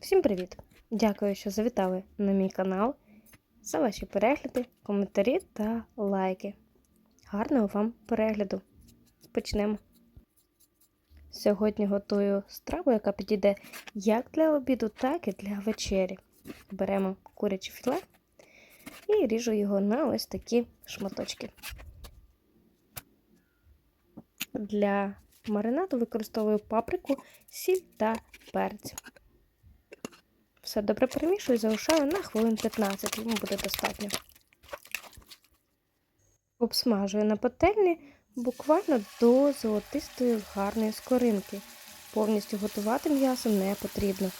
Всім привіт! Дякую, що завітали на мій канал, за ваші перегляди, коментарі та лайки. Гарного вам перегляду! Почнемо. Сьогодні готую страву, яка підійде як для обіду, так і для вечері. Беремо куряче філе і ріжу його на ось такі шматочки. Для маринаду використовую паприку, сіль та перець. Все добре перемішую залишаю на хвилин 15, йому буде достатньо. Обсмажую на пательні буквально до золотистої гарної скоринки. Повністю готувати м'ясо не потрібно.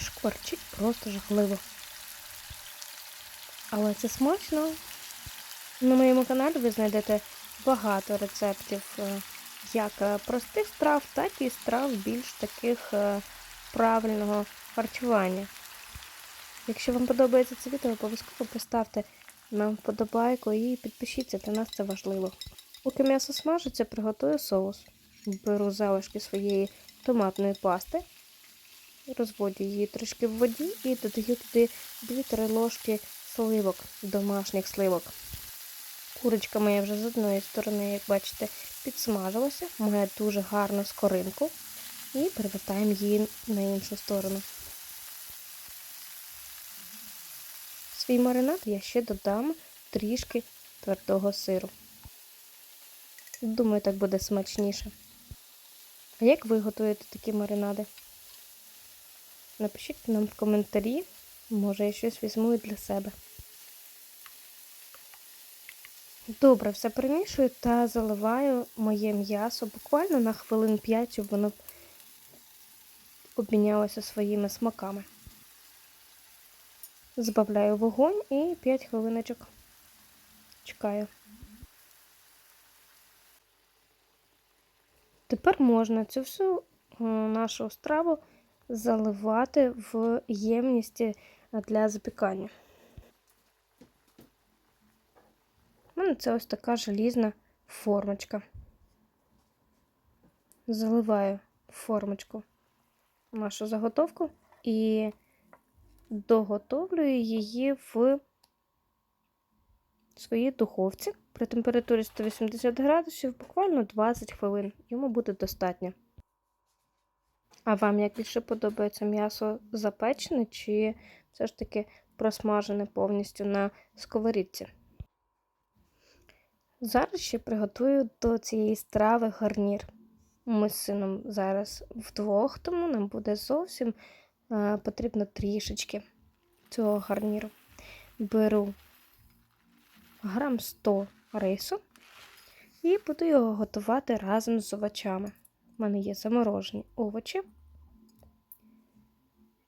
Шкварчить просто жахливо. Але це смачно. На моєму каналі ви знайдете багато рецептів як простих страв, так і страв більш таких правильного харчування. Якщо вам подобається це відео, обов'язково поставте нам вподобайку і підпишіться, для нас це важливо. Поки м'ясо смажиться, приготую соус. Беру залишки своєї томатної пасти, розводю її трішки в воді і додаю туди 2-3 ложки сливок, домашніх сливок. Курочка моя вже з одної сторони, як бачите, підсмажилася, має дуже гарну скоринку. І перевертаємо її на іншу сторону. В свій маринад я ще додам трішки твердого сиру. Думаю, так буде смачніше. А як ви готуєте такі маринади? Напишіть нам в коментарі, може я щось візьму і для себе. Добре, все перемішую та заливаю моє м'ясо буквально на хвилин 5, щоб воно обмінялося своїми смаками. Збавляю вогонь і 5 хвилиночок чекаю. Тепер можна цю всю нашу страву заливати в ємність для запікання. У мене це ось така желізна формочка. Заливаю формочку нашу заготовку і доготовлюю її в своїй духовці при температурі 180 градусів буквально 20 хвилин. Йому буде достатньо. А вам як більше подобається м'ясо запечене чи все ж таки просмажене повністю на сковорідці? Зараз ще приготую до цієї страви гарнір. Ми з сином зараз вдвох, тому нам буде зовсім а, потрібно трішечки цього гарніру. Беру грам 100 рису і буду його готувати разом з овочами. У мене є заморожені овочі,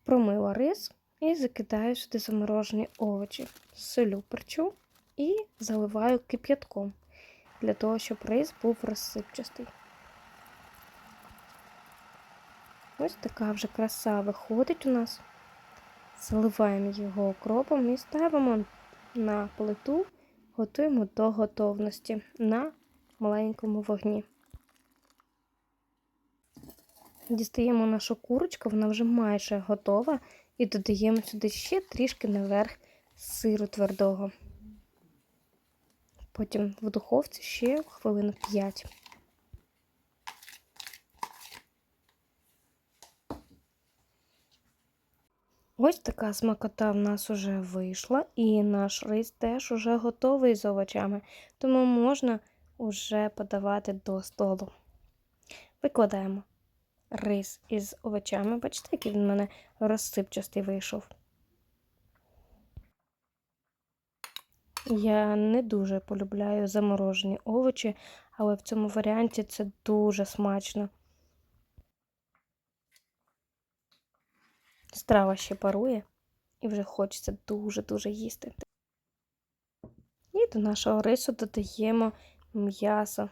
промила рис і закидаю сюди заморожені овочі, солю перчу і заливаю кип'ятком для того, щоб рис був розсипчастий. Ось така вже краса виходить у нас. Заливаємо його окропом і ставимо на плиту, готуємо до готовності на маленькому вогні. Дістаємо нашу курочку, вона вже майже готова, і додаємо сюди ще трішки наверх сиру твердого. Потім в духовці ще хвилин 5. Ось така смакота в нас вже вийшла, і наш рис теж уже готовий з овочами, тому можна вже подавати до столу. Викладаємо рис із овочами. Бачите, який він в мене розсипчастий вийшов. Я не дуже полюбляю заморожені овочі, але в цьому варіанті це дуже смачно. Страва ще парує і вже хочеться дуже-дуже їсти. І до нашого рису додаємо м'ясо.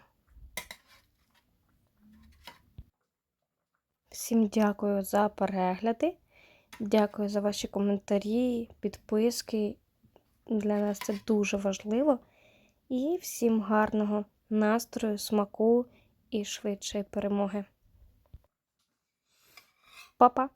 Всім дякую за перегляди. Дякую за ваші коментарі, підписки. Для нас це дуже важливо. І всім гарного настрою, смаку і швидшої перемоги. Па-па!